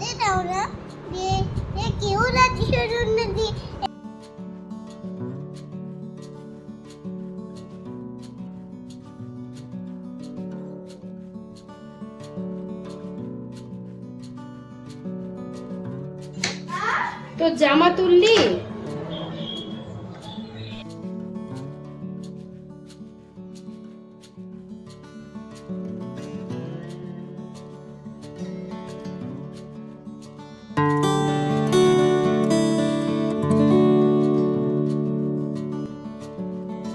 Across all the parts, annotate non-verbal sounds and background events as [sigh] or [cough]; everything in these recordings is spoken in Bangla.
খেতে দাও না যে কেউ রাজি তো জামা তুললি?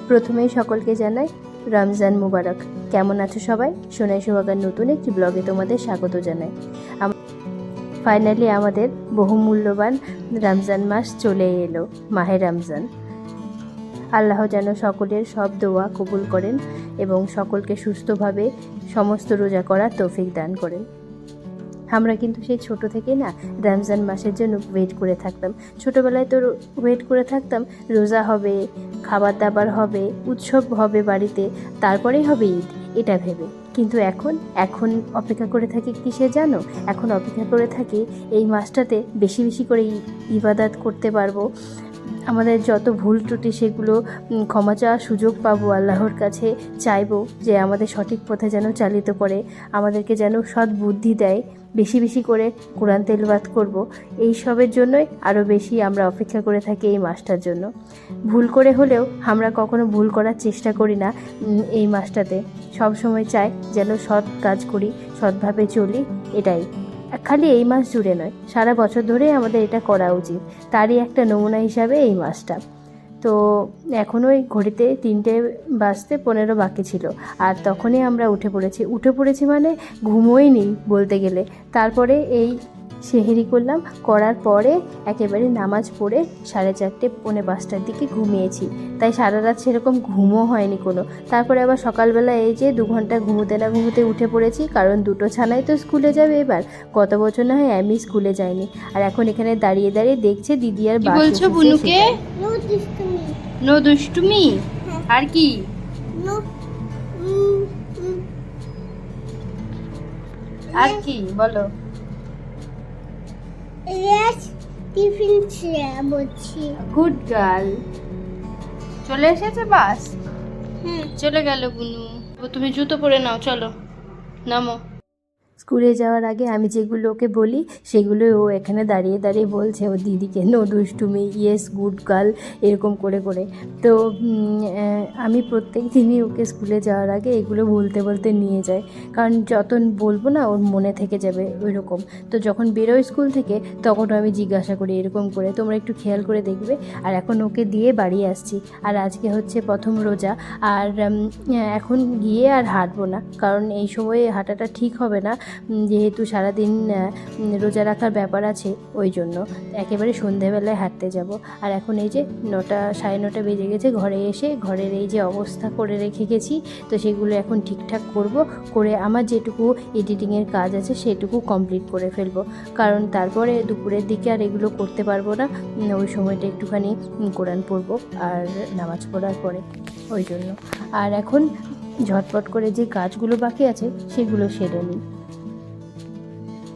প্রথমেই সকলকে জানাই রমজান মুবারক। কেমন আছো সবাই? সোনাই সোহাগার নতুন একটি ব্লগে তোমাদের স্বাগত জানাই। ফাইনালি আমাদের বহুমূল্যবান রমজান মাস চলে এলো, মাহে রমজান। আল্লাহ যেন সকলের সব দোয়া কবুল করেন এবং সকলকে সুস্থভাবে সমস্ত রোজা করার তৌফিক দান করেন। আমরা কিন্তু সেই ছোট থেকে না রমজান মাসের জন্য ওয়েট করে থাকতাম। ছোটবেলায় তো ওয়েট করে থাকতাম, রোজা হবে খাবার দাবার হবে, উৎসব হবে বাড়িতে, তারপরেই হবে ঈদ, এটা ভেবে। কিন্তু এখন এখন অপেক্ষা করে থাকি কিসে জানো? এখন অপেক্ষা করে থাকি এই মাসটাতে বেশি বেশি করে ইবাদাত করতে পারব আমাদের যত ভুল ত্রুটি সেগুলো ক্ষমা চাওয়ার সুযোগ পাবো আল্লাহর কাছে। চাইব যে আমাদের সঠিক পথে যেন চালিত করে, আমাদেরকে যেন সৎ বুদ্ধি দেয়। বেশি বেশি করে কোরআন তেলবাদ করব। এই সবের জন্যই আরও বেশি আমরা অপেক্ষা করে থাকি এই মাসটার জন্য। ভুল করে হলেও আমরা কখনো ভুল করার চেষ্টা করি না এই মাসটাতে। সব সময় চাই যেন সৎ কাজ করি, সৎভাবে চলি, এটাই। খালি এই মাস জুড়ে নয়, সারা বছর ধরেই আমাদের এটা করা উচিত। তারই একটা নমুনা হিসাবে এই মাসটা। তো এখনও এই ঘড়িতে তিনটে বাজতে পনেরো বাকি ছিল। আর তখনই আমরা উঠে পড়েছি। উঠে পড়েছি মানে ঘুমোই ঘুমোইনি বলতে গেলে। তারপরে এই সেহেরি করলাম। করার পরে একেবারে নামাজ পড়ে সাড়ে চারটে পৌনে পাঁচটার দিকে ঘুমিয়েছি। তাই সারা রাত সেরকম ঘুমও হয়নি কোনো। তারপরে আবার সকালবেলা এই যে দু ঘণ্টা ঘুমোতে না ঘুমোতে উঠে পড়েছি কারণ দুটো ছানাই তো স্কুলে যাবে এবার। গত বছর না হয় আমি স্কুলে যাইনি। আর এখন এখানে দাঁড়িয়ে দাঁড়িয়ে দেখছে দিদি আর কি বলছো বুনুকে? নো দুষ্টুমি। আর কি? আর কি? বলো। রেস টিফিন বলছি গুড গার্ল চলে এসেছে বাস? হ্যাঁ। চলে গেল গুনু। ও তুমি জুতো পরে নাও চলো। নামো। স্কুলে যাওয়ার আগে আমি যেগুলো ওকে বলি সেগুলো ও এখানে দাঁড়িয়ে দাঁড়িয়ে বলছে, ও দিদিকে নো দুষ্টুমি? ইয়েস গুড গার্ল এরকম করে করে। তো আমি প্রত্যেক দিনই ওকে স্কুলে যাওয়ার আগে এগুলো বলতে বলতে নিয়ে যাই। কারণ যত বলব না, ওর মনে থেকে যাবে ওই রকম তো যখন বেরোয় স্কুল থেকে, তখন আমি জিজ্ঞাসা করি এরকম করে। তোমরা একটু খেয়াল করে দেখবে। আর এখন ওকে দিয়ে বাড়ি আসছি। আর আজকে হচ্ছে প্রথম রোজা। আর এখন গিয়ে আর হাঁটবো না। কারণ এই সময়ে হাঁটাটা ঠিক হবে না। যেহেতু সারাদিন রোজা রাখার ব্যাপার আছে, ওই জন্য একেবারে সন্ধেবেলায় হাঁটতে যাব। আর এখন এই যে নটা, সাড়ে নটা বেজে গেছে, ঘরে এসে ঘরের এই যে অবস্থা করে রেখে গেছি, তো সেগুলো এখন ঠিকঠাক করব, করে আমার যেটুকু এডিটিংয়ের কাজ আছে সেটুকু কমপ্লিট করে ফেলব। কারণ তারপরে দুপুরের দিকে আর এগুলো করতে পারব না ওই সময়টা একটুখানি কোরআন পড়ব আর নামাজ পড়ার পরে, ওই জন্য। আর এখন ঝটপট করে যে কাজগুলো বাকি আছে সেগুলো সেরে নিই।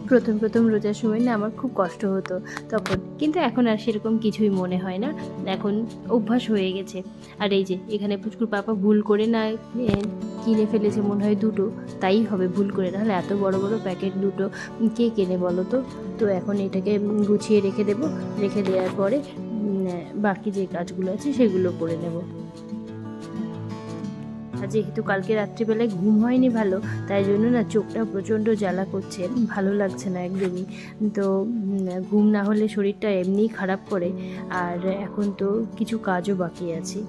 প্রথম প্রথম রোজার সময় না আমার খুব কষ্ট হতো তখন। কিন্তু এখন আর সেরকম কিছুই মনে হয় না। এখন অভ্যাস হয়ে গেছে। আর এই যে, এখানে পুচকুর পাপা ভুল করে না কিনে ফেলেছে মনে হয় দুটো, তাই হবে ভুল করে। নাহলে এত বড় বড় প্যাকেট দুটো কে কেনে বলো তো? তো এখন এটাকে গুছিয়ে রেখে দেবো। রেখে দেওয়ার পরে বাকি যে কাজগুলো আছে সেগুলো করে নেব। যেহেতু কালকে রাত্রিবেলায় ঘুম হয়নি ভালো তাই জন্য না চোখটা প্রচণ্ড জ্বালা করছে। ভালো লাগছে না একদমই। তো ঘুম না হলে শরীরটা এমনিই খারাপ করে। আর এখন তো কিছু কাজও বাকি আছে।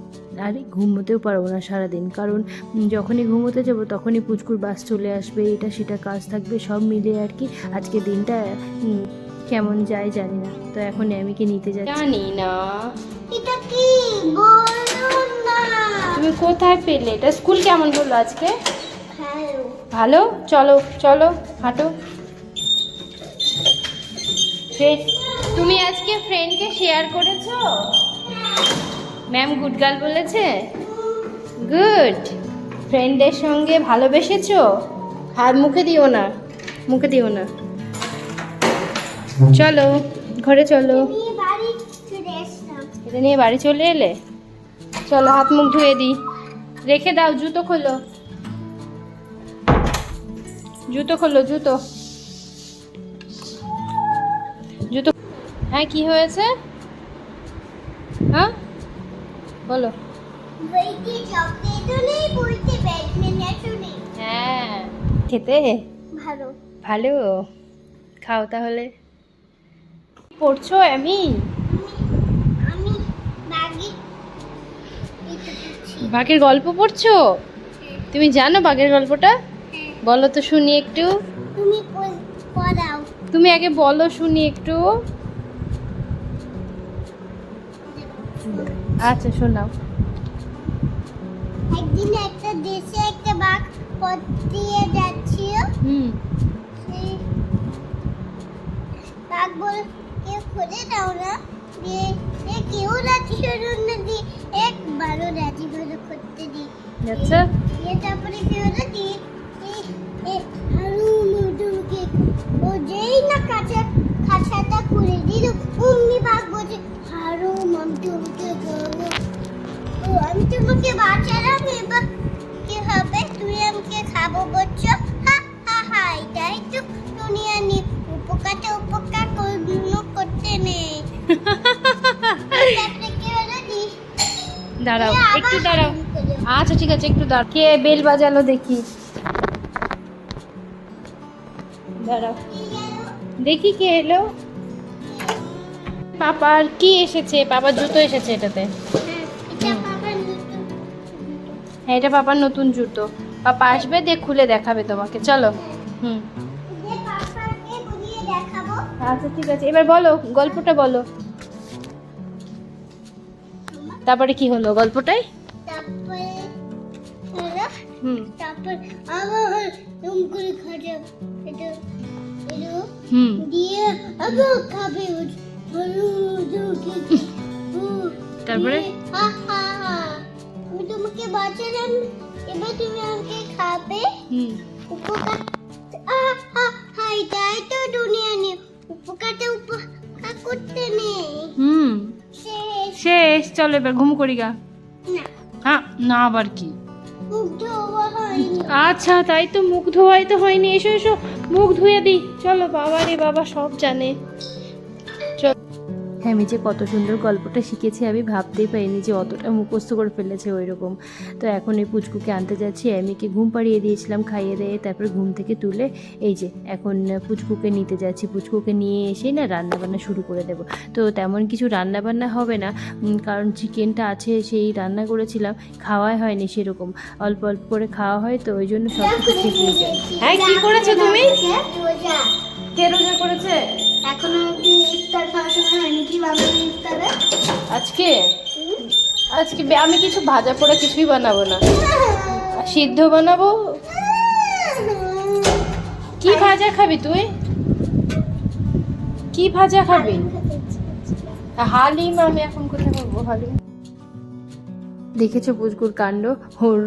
আর ঘুমোতেও পারব না সারাদিন। কারণ যখনই ঘুমোতে যাব তখনই পুচকুর বাস চলে আসবে এটা সেটা কাজ থাকবে সব মিলে আর কি। আজকে দিনটা কেমন যায় জানি না। তো এখন আমি কি নিতে যাচ্ছি? জানি না। এটা কি? বলো। না তুমি কোথায় পেলে এটা স্কুল কেমন হলো আজকে? ভালো। চলো চলো হাঁটো। তুমি আজকে ফ্রেন্ডকে শেয়ার করেছ? ম্যাম গুড গার্ল বলেছে? গুড ফ্রেন্ডের সঙ্গে ভালোবেসেছো? হাত মুখে দিও না মুখে দিও না। চলো ঘরে চলো। এটা নিয়ে বাড়ি চলে এলে? চলো হাত মুখ ধুয়ে দিই। রেখে দাও জুতো খোলো। জুতো খোলো জুতো। জুতো হ্যাঁ কি হয়েছে? হ্যাঁ? বলো। বইতে চকলেটও নেই বইতে ব্যাডমিন্টনও নেই। হ্যাঁ। খেতে? ভালো। ভালো। খাও তাহলে। পড়ছো আমি বাগি এটা দিচ্ছি বাঘের গল্প পড়ছো? তুমি জানো বাঘের গল্পটা? বলো তো শুনি একটু। তুমি পড়াও। তুমি আগে বলো শুনি একটু। আচ্ছা শোনাও। একদিন একটা দেশে একটা বাঘ পথ দিয়ে যাচ্ছিল। হুম। বাঘ বল কেউ খুলে দাও না দিয়ে কেউ রাজি হলো না দিয়ে একবারও রাজি হলো করতে দি আচ্ছা। দিয়ে তারপরে কি হলো এ- এ ও যেই না কাঁচা খাঁচাটা খুলে দিল অমনি বাঘ বলছে হারো মাম তোমাকে ও আমি তোমাকে বাঁচালাম এবার কি হবে? তুমি আমাকে খাব বলছো? হা হা হা এটাই তো দুনিয়া নি উপকারটা উপকার কোনো করতে নেই। দি [laughs] দাঁড়াও একটু দাঁড়াও। আচ্ছা ঠিক আছে একটু দাঁড়াও। কে বেল বাজালো দেখি। দাঁড়াও। দেখি কে এলো। পাপার কি এসেছে? পাপার জুতো এসেছে এটাতে। হ্যাঁ, এটা নতুন হ্যাঁ পাপার নতুন জুতো। পাপা আসবে দিয়ে খুলে দেখাবে তোমাকে। চলো। হুম। আচ্ছা ঠিক আছে। এবার বলো গল্পটা বলো। তারপরে কি হলো গল্পটাই তারপরে তারপর আবার করে খাজা এটা হুম। দিয়ে আবার খাবে তারপরে? আমি তোমাকে বাঁচালাম এবার তুমি আমাকে খাবে। উপকার হাই তাই তো দুনিয়া নেই উপকারটা উপকার করতে নেই। হুম। শেষ। চলো এবার ঘুম করি গা। না। হ্যাঁ না আবার কি? আচ্ছা তাই তো মুখ ধোয়াই তো হয়নি। এসো এসো মুখ ধুয়ে দিই। চলো বাবা রে বাবা সব জানে। হ্যাঁ আমি যে কত সুন্দর গল্পটা শিখেছি আমি ভাবতেই পারিনি যে অতটা মুখস্থ করে ফেলেছে ওই রকম তো এখন এই পুচকুকে আনতে যাচ্ছি আমিকে ঘুম পাড়িয়ে দিয়েছিলাম খাইয়ে দিয়ে তারপর ঘুম থেকে তুলে এই যে এখন পুচকুকে নিতে যাচ্ছি। পুচকুকে নিয়ে এসেই না রান্নাবান্না শুরু করে দেব। তো তেমন কিছু রান্নাবান্না হবে না কারণ চিকেনটা আছে সেই রান্না করেছিলাম খাওয়াই হয়নি সেরকম। অল্প অল্প করে খাওয়া হয় তো ওই জন্য সব কিছু ঠিক হয়ে যায়। হ্যাঁ কি করেছ তুমি? কে রোজা করেছে? এখনও অব্দি ইফতার খাওয়ার হয়নি? কি বানাবো ইফতারে? আজকে? আজকে আমি কিছু ভাজা পোড়া কিছুই বানাবো না। সিদ্ধ বানাবো? কি ভাজা খাবি তুই? কি ভাজা খাবি? হালিম আমি এখন কোথায় খাব হালিম? দেখেছ পুচকুর কাণ্ড? ওর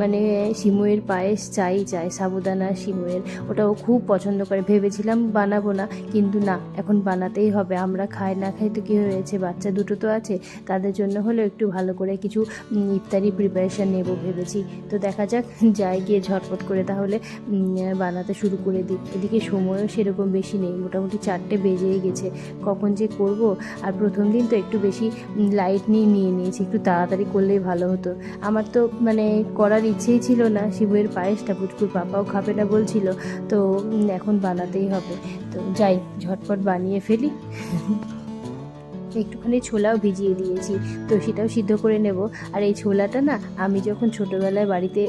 মানে সিমুয়ের পায়েস চাই চাই, সাবুদানা সিমুয়ের। ওটা ও খুব পছন্দ করে। ভেবেছিলাম বানাবো না, কিন্তু না, এখন বানাতেই হবে। আমরা খাই, না খাই তো কী হয়েছে? বাচ্চা দুটো তো আছে, তাদের জন্য হলেও একটু ভালো করে কিছু ইফতারি প্রিপারেশান নেব ভেবেছি। তো দেখা যাক, যাই গিয়ে ঝটপট করে তাহলে বানাতে শুরু করে দিই। এদিকে সময়ও সেরকম বেশি নেই, মোটামুটি চারটে বেজেই গেছে। কখন যে করব? আর প্রথম দিন তো একটু বেশি লাইট নিয়ে নিয়ে নিয়েছি। একটু তাড়াতাড়ি করলেই ভালো হতো। আমার তো মানে করার ইচ্ছেই ছিল না। শিবের পায়েসটা পুচকুর পাপাও খাবে না বলছিল। তো এখন বানাতেই হবে। তো যাই, ঝটপট বানিয়ে ফেলি। একটুখানি ছোলাও ভিজিয়ে দিয়েছি। তো সেটাও সিদ্ধ করে নেব। আর এই ছোলাটা না, আমি যখন ছোটোবেলায় বাড়িতে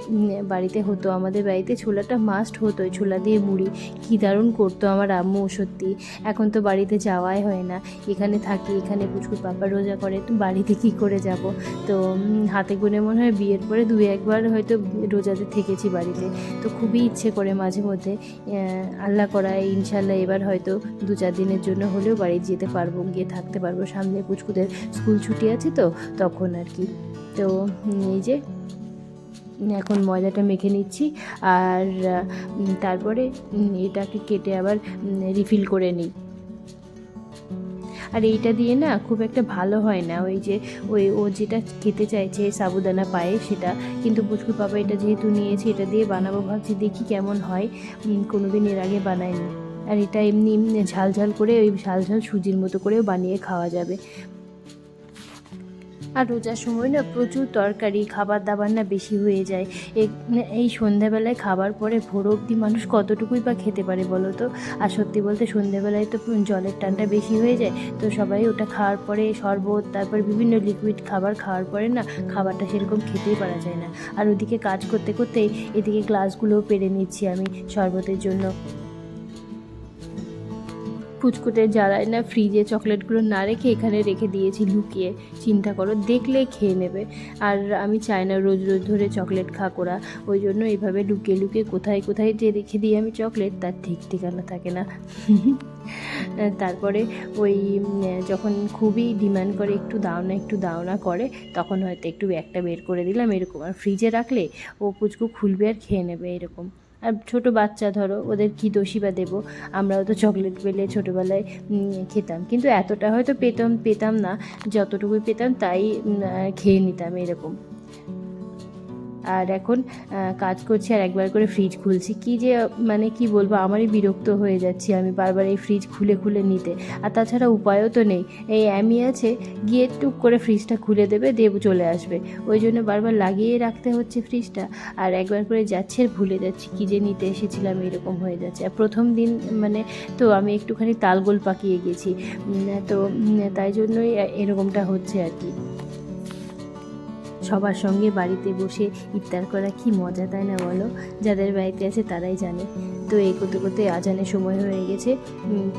বাড়িতে হতো, আমাদের বাড়িতে ছোলাটা মাস্ট হতো ছোলা দিয়ে মুড়ি। কী দারুণ করতো আমার আম্মু, সত্যি। এখন তো বাড়িতে যাওয়াই হয় না। এখানে থাকি, এখানে পুচকুর পাপা রোজা করে, তো বাড়িতে কী করে যাব? তো হাতে গুনে মনে হয় বিয়ের পরে দু একবার হয়তো রোজাতে থেকেছি বাড়িতে। তো খুবই ইচ্ছে করে মাঝে মধ্যে আল্লাহ করায় ইনশাল্লাহ এবার হয়তো দু চার দিনের জন্য হলেও বাড়ি যেতে পারব, গিয়ে থাকতে পারব। সামনে পুচকুদের স্কুল ছুটি আছে তো তখন আর কি। তো এই যে এখন ময়দাটা মেখে নিচ্ছি আর তারপরে এটাকে কেটে আবার রিফিল করে নিই। আর এইটা দিয়ে না খুব একটা ভালো হয় না ওই যে ওই ও যেটা খেতে চাইছে সাবুদানা পায়ে সেটা কিন্তু পুচকু পাপা এটা যেহেতু নিয়েছে এটা দিয়ে বানাবো ভাবছি দেখি কেমন হয়। উম, কোনোদিন এর আগে বানাইনি। আর এটা এমনি ঝাল ঝাল করে ওই ঝাল ঝাল সুজির মতো করেও বানিয়ে খাওয়া যাবে। আর রোজার সময় না প্রচুর তরকারি খাবার দাবার না বেশি হয়ে যায়। এই সন্ধ্যাবেলায় খাবার পরে ভোর অবধি মানুষ কতটুকুই বা খেতে পারে বলো তো? আর সত্যি বলতে সন্ধ্যাবেলায় তো জলের টানটা বেশি হয়ে যায়। তো সবাই ওটা খাওয়ার পরে শরবত, তারপর বিভিন্ন লিকুইড খাবার খাওয়ার পরে না খাবারটা সেরকম খেতেই পারা যায় না। আর ওদিকে কাজ করতে করতে এদিকে গ্লাসগুলোও পেরে নিচ্ছি আমি শরবতের জন্য। ফুচকুটে জ্বালায় না ফ্রিজে চকলেটগুলো না রেখে এখানে রেখে দিয়েছি লুকিয়ে। চিন্তা করো, দেখলে খেয়ে নেবে। আর আমি চাই না রোজ রোজ ধরে চকলেট খা করা ওই জন্য এইভাবে লুকিয়ে লুকিয়ে কোথায় কোথায় যে রেখে দিই আমি চকলেট, তার ঠিক ঠিকানা থাকে না। [laughs] তারপরে ওই যখন খুবই ডিমান্ড করে একটু দাও না, একটু দাও না করে, তখন হয়তো একটু একটা বের করে দিলাম, এরকম। আর ফ্রিজে রাখলে ও পুচকু খুলবে আর খেয়ে নেবে, এরকম। আর ছোট বাচ্চা ধরো, ওদের কি দোষী বা দেবো? আমরাও তো চকলেট পেলে ছোটোবেলায় খেতাম। কিন্তু এতটা হয়তো পেতাম পেতাম না, যতটুকুই পেতাম তাই খেয়ে নিতাম এরকম। আর এখন কাজ করছি আর একবার করে ফ্রিজ খুলছি। কি যে মানে কি বলব, আমারই বিরক্ত হয়ে যাচ্ছি আমি বারবার এই ফ্রিজ খুলে খুলে নিতে। আর তাছাড়া উপায়ও তো নেই। এই অ্যামি আছে, গিয়ে টুক করে ফ্রিজটা খুলে দেবে, দেব চলে আসবে। ওই জন্য বারবার লাগিয়ে রাখতে হচ্ছে ফ্রিজটা আর একবার করে যাচ্ছে আর ভুলে যাচ্ছি, কী যে নিতে এসেছিলাম, এরকম হয়ে যাচ্ছে। আর প্রথম দিন মানে তো আমি একটুখানি তালগোল পাকিয়ে গেছি। তো তাই জন্যই এরকমটা হচ্ছে আর কি। সবার সঙ্গে বাড়িতে বসে ইফতার করা কি মজা, তাই না বলো? যাদের বাড়িতে আছে তারাই জানে। তো এই করতে করতে আজানের সময় হয়ে গেছে।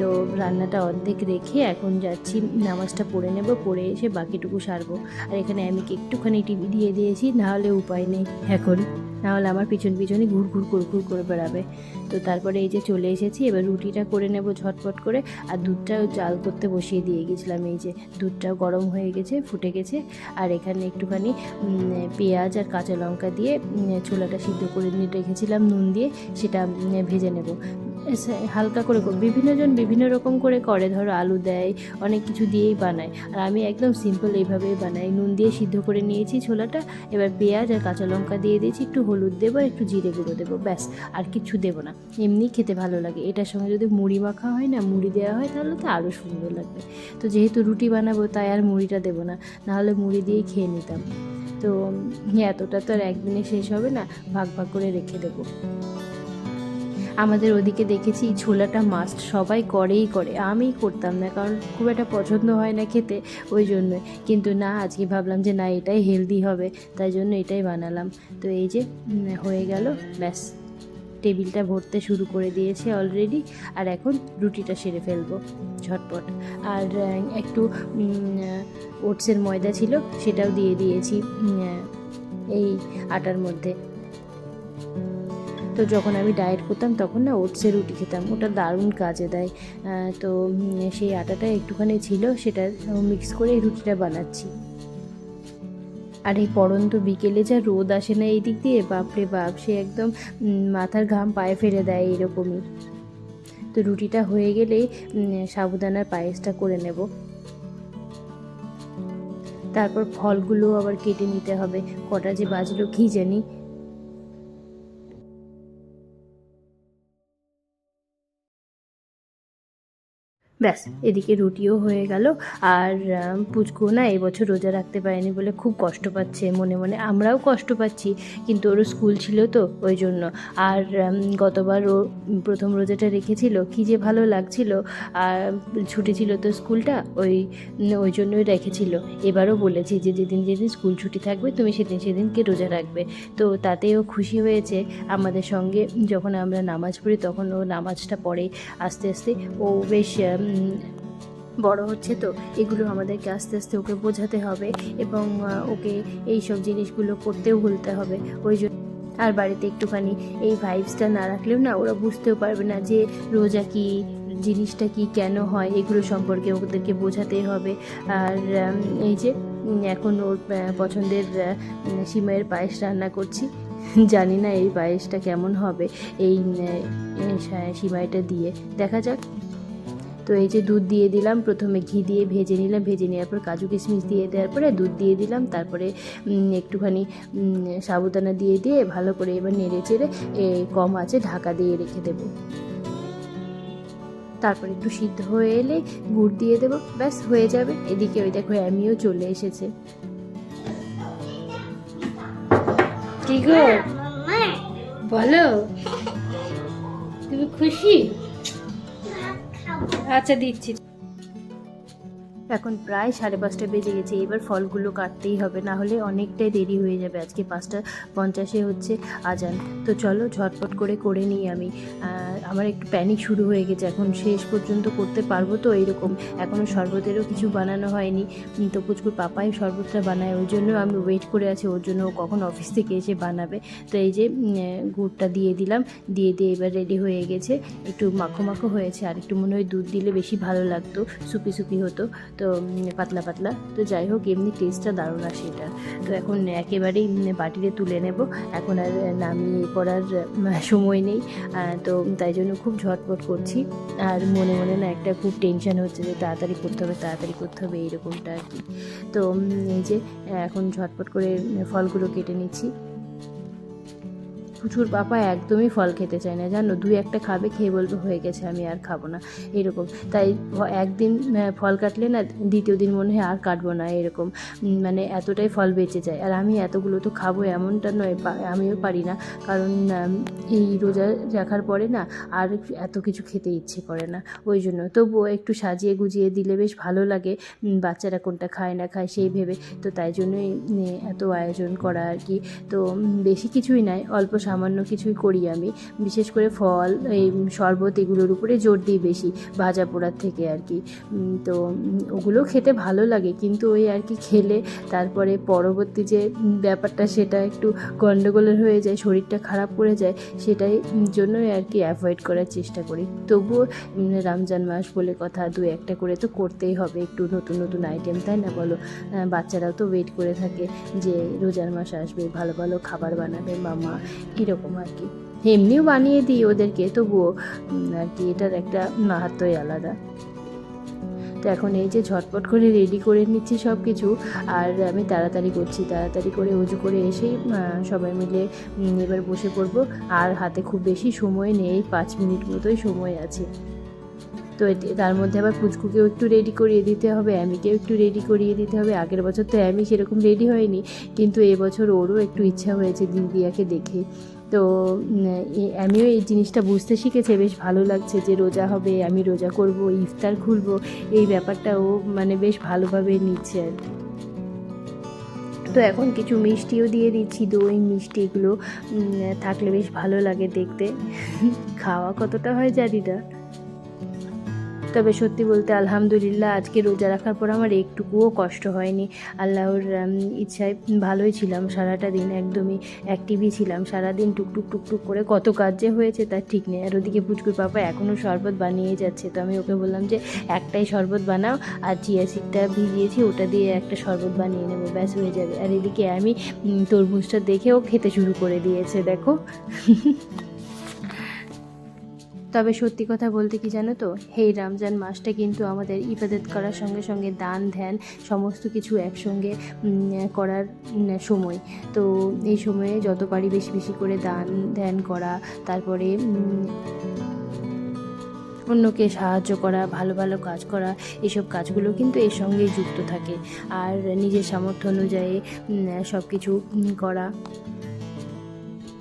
তো রান্নাটা অর্ধেক রেখে এখন যাচ্ছি, নামাজটা পড়ে নেব, পড়ে এসে বাকিটুকু সারবো। আর এখানে আমি কি একটুখানি টিভি দিয়ে দিয়েছি নাহলে উপায় নেই এখন। নাহলে আমার পিছন পিছনে ঘুর ঘুর ঘুর করে বেড়াবে। তো তারপরে এই যে চলে এসেছি, এবার রুটিটা করে নেব ঝটপট করে। আর দুধটাও জাল করতে বসিয়ে দিয়ে গেছিলাম এই যে, দুধটাও গরম হয়ে গেছে, ফুটে গেছে। আর এখানে একটুখানি পেঁয়াজ আর কাঁচা লঙ্কা দিয়ে ছোলাটা সিদ্ধ করে নিয়ে রেখেছিলাম নুন দিয়ে, সেটা ভেজে নেব। হালকা করে বিভিন্নজন বিভিন্ন রকম করে করে, ধরো আলু দেয়, অনেক কিছু দিয়েই বানায়। আর আমি একদম সিম্পল এইভাবেই বানাই। নুন দিয়ে সিদ্ধ করে নিয়েছি ছোলাটা, এবার পেঁয়াজ আর কাঁচা লঙ্কা দিয়ে দিয়েছি, একটু হলুদ দেবো, আর একটু জিরে গুঁড়ো দেবো, ব্যাস, আর কিছু দেবো না। এমনি খেতে ভালো লাগে। এটার সঙ্গে যদি মুড়ি মাখা হয় না, মুড়ি দেওয়া হয়, তাহলে তো আরও সুন্দর লাগবে। তো যেহেতু রুটি বানাবো, তাই আর মুড়িটা দেবো না। নাহলে মুড়ি দিয়েই খেয়ে নিতাম। তো এতটা তো আর একদিনে শেষ হবে না। ভাগ ভাগ করে রেখে দেবো। আমাদের ওদিকে দেখেছি ছোলাটা মাস্ট সবাই করেই করে। আমি করতাম না, কারণ খুব একটা পছন্দ হয় না খেতে ওই জন্য। কিন্তু না, আজকে ভাবলাম যে না, এটাই হেলদি হবে, তাই জন্য এটাই বানালাম। তো এই যে হয়ে গেল, ব্যাস। টেবিলটা ভরতে শুরু করে দিয়েছে অলরেডি আর এখন রুটিটা সেরে ফেলব, ঝটপট। আর একটু ওটসের ময়দা ছিল, সেটাও দিয়ে দিয়েছি এই আটার মধ্যে। তো যখন আমি ডায়েট করতাম তখন না ওটসের রুটি খেতাম। ওটা দারুণ কাজে দেয়। তো সেই আটাটা একটুখানি ছিল, সেটা মিক্স করে রুটিটা বানাচ্ছি। আর এই পড়ন্ত বিকেলে যা রোদ আসে না এই দিক দিয়ে, বাপরে বাপ, সে একদম মাথার ঘাম পায়ে ফেলে দেয় এরকমই। তো রুটিটা হয়ে গেলেই সাবুদানার পায়েসটা করে নেব। তারপর ফলগুলো আবার কেটে নিতে হবে। কটা যে বাজলো কি জানি। ব্যাস, এদিকে রুটিও হয়ে গেল। আর পুচকু না এবছর রোজা রাখতে পারেনি বলে খুব কষ্ট পাচ্ছে মনে মনে। আমরাও কষ্ট পাচ্ছি, কিন্তু ওর স্কুল ছিল তো ওই জন্য। আর গতবার ও প্রথম রোজাটা রেখেছিল, কি যে ভালো লাগছিল। আর, ছুটি ছিল তো স্কুলটা, ওই ওই জন্যই রেখেছিল। এবারও বলেছি যে যেদিন যেদিন স্কুল ছুটি থাকবে, তুমি সেদিন সেদিনকে রোজা রাখবে। তো তাতেও খুশি হয়েছে আমাদের সঙ্গে। যখন আমরা নামাজ পড়ি, তখন ও নামাজটা পড়ে আস্তে আস্তে। ও বেশ বড় হচ্ছে তো, এগুলো আমাদেরকে আস্তে আস্তে ওকে বোঝাতে হবে এবং ওকে এই সব জিনিসগুলো করতেও বলতে হবে। ওই জন্য আর বাড়িতে একটুখানি এই ভাইবসটা না রাখলেও না ওরা বুঝতেও পারবে না যে রোজা কি, জিনিসটা কি, কেন হয়, এগুলো সম্পর্কে ওদেরকে বোঝাতেই হবে। আর এই যে এখন ওর পছন্দের সিমাইয়ের পায়েস রান্না করছি। জানি না এই পায়েসটা কেমন হবে, এই সিমাইটা দিয়ে। দেখা যাক। তো এই যে দুধ দিয়ে দিলাম প্রথমে ঘি দিয়ে ভেজে নিলাম ভেজে নেওয়ার পর কাজু কিশমিশ দিয়ে দেওয়ার পরে দুধ দিয়ে দিলাম তারপরে একটুখানি সাবুদানা দিয়ে দিয়ে ভালো করে এবার নেড়ে চেড়ে এ, কম আছে ঢাকা দিয়ে রেখে দেবো। তারপর একটু সিদ্ধ হয়ে এলে গুড় দিয়ে দেবো ব্যাস হয়ে যাবে। এদিকে ওই দেখো আমিও চলে এসেছে। কি গো? বলো। তুমি খুশি? আচ্ছা দিচ্ছি। এখন প্রায় সাড়ে পাঁচটা বেজে গেছে, এবার ফলগুলো কাটতেই হবে, না হলে অনেকটাই দেরি হয়ে যাবে। আজকে পাঁচটা পঞ্চাশে হচ্ছে আজান। তো চলো ঝটপট করে করে নিই আমি। আমার একটু প্যানিক শুরু হয়ে গেছে, এখন শেষ পর্যন্ত করতে পারব তো এইরকম। এখনও শরবতেরও কিছু বানানো হয়নি। তো পুচকুর পাপাই শরবতটা বানায়, ওই জন্য আমি ওয়েট করে আছি, ওর জন্য কখন অফিস থেকে এসে বানাবে। তো এই যে গুড়টা দিয়ে দিলাম, দিয়ে দিয়ে এবার রেডি হয়ে গেছে। একটু মাখো মাখো হয়েছে, আর একটু মনে হয় দুধ দিলে বেশি ভালো লাগতো, সুপি সুপি হতো। তো উম, পাতলা পাতলা। তো যাই হোক এমনি টেস্টটা দারুণ আসে এটা। তো এখন একেবারেই বাটিতে তুলে নেব। এখন আর নামিয়ে পড়ার সময় নেই। তো তাই জন্য খুব ঝটপট করছি। আর মনে মনে না একটা খুব টেনশন হচ্ছে যে তাড়াতাড়ি করতে হবে তাড়াতাড়ি করতে হবে এইরকমটা আর কি। তো এই যে এখন ঝটপট করে ফলগুলো কেটে নিচ্ছি। প্রচুর পাপা একদমই ফল খেতে চায় না। জানো, দুই একটা খাবে, খেয়ে বলবে, হয়ে গেছে, আমি আর খাব না। এরকম। তাই একদিন ফল কাটলে না, দ্বিতীয় দিন মনে হয় আর কাটবো না, এরকম। মানে এতটাই ফল বেঁচে যায়। আর আমি এতগুলো তো খাব, এমনটা নয় আমিও পারি না। কারণ এই রোজা রাখার পরে না, আর এত কিছু খেতে ইচ্ছে করে না। ওই জন্য। তবুও একটু সাজিয়ে গুজিয়ে দিলে বেশ ভালো লাগে। বাচ্চারা কোনটা খায়, না খায়, সেই ভেবে। তো তাই জন্যই এত আয়োজন করা আর কি। তো বেশি কিছুই নয় অল্প সামান্য কিছুই করি আমি। বিশেষ করে ফল, এই শরবত এগুলোর উপরে জোর দিই বেশি, ভাজা পোড়ার থেকে আর কি। তো ওগুলো খেতে ভালো লাগে, কিন্তু ওই আর কি খেলে তারপরে পরবর্তী যে ব্যাপারটা সেটা একটু গণ্ডগোলের হয়ে যায়, শরীরটা খারাপ করে যায়, সেটাই জন্যই আর কি অ্যাভয়েড করার চেষ্টা করি। তবুও রমজান মাস বলে কথা, দু একটা করে তো করতেই হবে, একটু নতুন নতুন আইটেম তাই না বলো? বাচ্চারাও তো ওয়েট করে থাকে যে রোজার মাস আসবে, ভালো ভালো খাবার বানাবে, মামা এরকম আর কি। এমনিও বানিয়ে দিই ওদেরকে, তবুও আর কি এটার একটা মাহাত্মই আলাদা। তো এখন এই যে ঝটপট করে রেডি করে নিচ্ছি সব কিছু আর আমি তাড়াতাড়ি করছি, তাড়াতাড়ি করে উজু করে এসেই সবাই মিলে এবার বসে পড়ব। আর হাতে খুব বেশি সময় নেই, পাঁচ মিনিট মতোই সময় আছে। তো তার মধ্যে আবার পুচকুকেও একটু রেডি করিয়ে দিতে হবে, অ্যামিকেও একটু রেডি করিয়ে দিতে হবে। আগের বছর তো অ্যামি সেরকম রেডি হয়নি, কিন্তু এবছর ওরও একটু ইচ্ছা হয়েছে দিদিয়াকে দেখে। তো আমিও এই জিনিসটা বুঝতে শিখেছে, বেশ ভালো লাগছে যে রোজা হবে, আমি রোজা করব, ইফতার খুলব, এই ব্যাপারটাও মানে বেশ ভালোভাবে নিচ্ছে আর। তো এখন কিছু মিষ্টিও দিয়ে দিচ্ছি, দই, মিষ্টি এগুলো থাকলে বেশ ভালো লাগে দেখতে খাওয়া কতটা হয় জানি না তবে সত্যি বলতে আলহামদুলিল্লাহ আজকে রোজা রাখার পর আমার একটুকুও কষ্ট হয়নি। আল্লাহর ইচ্ছায় ভালোই ছিলাম, সারাটা দিন একদমই অ্যাক্টিভই ছিলাম। সারাদিন টুকটুক টুকটুক করে কত কাজ যে হয়েছে তার ঠিক নেই। আর ওদিকে পুচকুর পাপা এখনও শরবত বানিয়ে যাচ্ছে। তো আমি ওকে বললাম যে, একটাই শরবত বানাও আর চিয়া সিডটা ভিজিয়েছি ওটা দিয়ে একটা শরবত বানিয়ে নেব, ব্যাস হয়ে যাবে। আর এদিকে আমি তরমুজটা দেখেও খেতে শুরু করে দিয়েছে, দেখো। তবে সত্যি কথা বলতে কি জানো তো? এই রমজান মাসটা কিন্তু আমাদের ইবাদত করার সঙ্গে সঙ্গে দান, ধ্যান সমস্ত কিছু একসঙ্গে করার সময়। তো এই সময়ে যত পারি বেশি বেশি করে দান, ধ্যান করা, তারপরে অন্যকে সাহায্য করা, ভালো ভালো কাজ করা, এসব কাজগুলো কিন্তু এর সঙ্গেই যুক্ত থাকে। আর নিজের সামর্থ্য অনুযায়ী সব কিছু করা।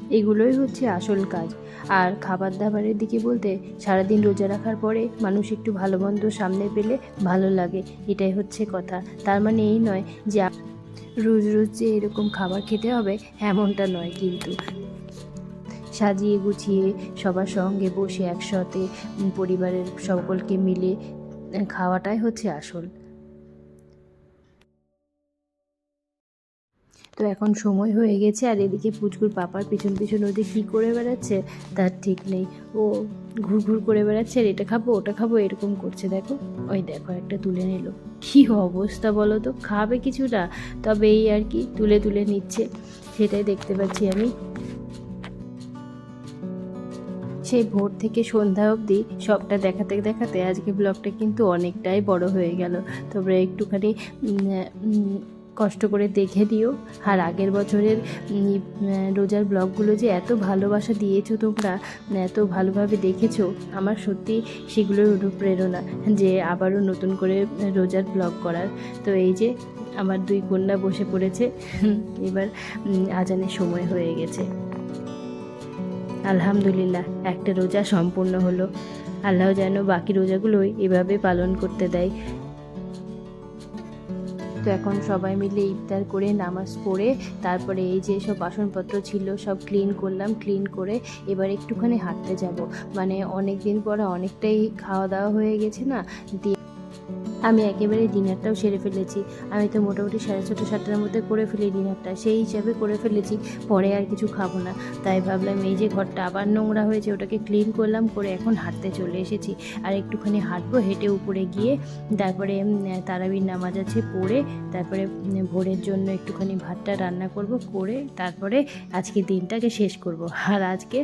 এগুলোই হচ্ছে আসল কাজ। আর খাবার দাবারের দিকে বলতে সারাদিন রোজা রাখার পরে মানুষ একটু ভালো মন্দ সামনে পেলে ভালো লাগে, এটাই হচ্ছে কথা। তার মানে এই নয় যে রোজ রোজ যে এরকম খাবার খেতে হবে, এমনটা নয় কিন্তু। সাজিয়ে গুছিয়ে সবার সঙ্গে বসে একসাথে পরিবারের সকলকে মিলে খাওয়াটাই হচ্ছে আসল। তো এখন সময় হয়ে গেছে আর এদিকে পুচকুর পাপার পিছন পিছন ওদের কী করে বেড়াচ্ছে তার ঠিক নেই। ও ঘুর ঘুর করে বেড়াচ্ছে আর এটা খাব, ওটা খাব, এরকম করছে, দেখো। ওই দেখো, একটা তুলে নিল। কী অবস্থা বলো তো? খাবে কিছুটা, তবে এই আর কি, তুলে তুলে নিচ্ছে। সেটাই দেখতে পাচ্ছি আমি। সেই ভোর থেকে সন্ধ্যা অবধি সবটা দেখাতে দেখাতে আজকে ব্লগটা কিন্তু অনেকটাই বড় হয়ে গেল। তোমরা একটুখানি কষ্ট করে দেখে দিও। আর আগের বছরের রোজার ব্লগগুলো যে এত ভালোবাসা দিয়েছ তোমরা, এত ভালোভাবে দেখেছ, আমার সত্যি সেগুলোর অনুপ্রেরণা যে আবারও নতুন করে রোজার ব্লগ করার। তো এই যে, আমার দুই কন্যা বসে পড়েছে এবার আজানের সময় হয়ে গেছে। আলহামদুলিল্লাহ, একটা রোজা সম্পূর্ণ হলো। আল্লাহ যেন বাকি রোজাগুলোই এভাবে পালন করতে দেয়। তো এখন সবাই মিলে ইফতার করে নামাজ পড়ে, তারপরে এই যে সব বাসনপত্র ছিল সব ক্লিন করলাম ক্লিন করে এবার একটুখানি হাঁটতে যাব। মানে অনেক দিন পরে অনেকটাই খাওয়া দাওয়া হয়ে গেছে না, দিয়ে আমি একেবারে ডিনারটাও সেরে ফেলেছি। আমি তো মোটামুটি সাড়ে ছটা, সাতটার মধ্যে করে ফেলি ডিনারটা। সেই হিসাবে করে ফেলেছি, পরে আর কিছু খাব না। তাই ভাবলাম এই যে ঘরটা আবার নোংরা হয়েছে, ওটাকে ক্লিন করলাম, করে এখন হাঁটতে চলে এসেছি। আর একটুখানি হাঁটবো, হেঁটে উপরে গিয়ে তারপরে তারাবির নামাজ আছে, পড়ে তারপরে ভোরের জন্য একটুখানি ভাতটা রান্না করব, করে তারপরে আজকে দিনটাকে শেষ করব। আর আজকে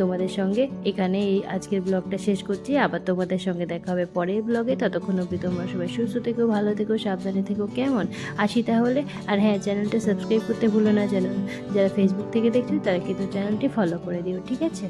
তোমাদের সঙ্গে এখানে এই আজকের ব্লগটা শেষ করছি। আবার তোমাদের সঙ্গে দেখা হবে পরের ব্লগে ততক্ষণ অবধি তোমরা সবাই সুস্থ থেকো, ভালো থেকো, সাবধানে থেকো, কেমন? আসি তাহলে? আর হ্যাঁ চ্যানেলটা সাবস্ক্রাইব করতে ভুলো না, যেন যারা ফেসবুক থেকে দেখছ, তারা কিন্তু চ্যানেলটি ফলো করে দিও, ঠিক আছে?